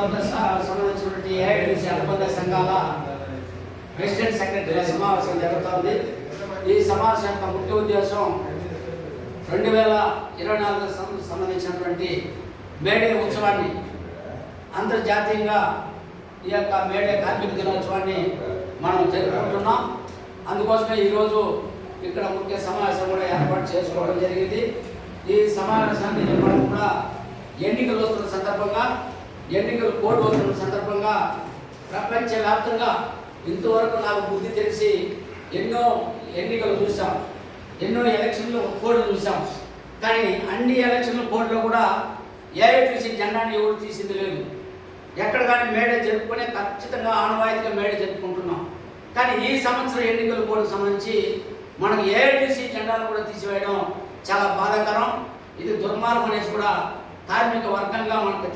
సంబంధించినటువంటి ఏఐటీసీ అనుబంధ సంఘాల ప్రెసిడెంట్ సెక్రటరీల సమావేశం జరుగుతోంది. ఈ సమావేశం యొక్క ముఖ్య ఉద్దేశం రెండు వేల ఇరవై నాలుగు సంబంధించినటువంటి మేడే ఉత్సవాన్ని అంతర్జాతీయంగా ఈ యొక్క మేడే కార్మిక దినోత్సవాన్ని మనం జరుపుకుంటున్నాం. అందుకోసమే ఈరోజు ఇక్కడ ముఖ్య సమావేశం కూడా ఏర్పాటు చేసుకోవడం జరిగింది. ఈ సమావేశాన్ని మనం కూడా ఎన్నికలు వస్తున్న సందర్భంగా ఎన్నికలు కోడ్ వస్తున్న సందర్భంగా ప్రపంచవ్యాప్తంగా ఇంతవరకు నాకు బుద్ధి తెలిసి ఎన్నో ఎన్నికలు చూసాం ఎన్నో ఎలక్షన్లు కోడ్ చూసాం కానీ అన్ని ఎలక్షన్ల కోడ్లో కూడా ఏఐటీసీ జెండాని ఎవరు తీసింది లేదు. ఎక్కడ కానీ మేడే జరుపుకొని ఖచ్చితంగా ఆనవాయితీగా మేడే జరుపుకుంటున్నాం. కానీ ఈ సంవత్సరం ఎన్నికల కోడ్కు సంబంధించి మనకు ఏఐటీసీ జెండాను కూడా తీసివేయడం చాలా బాధాకరం. ఇది దుర్మార్గం అనేసి కూడా కార్మిక వర్గంగా మనకు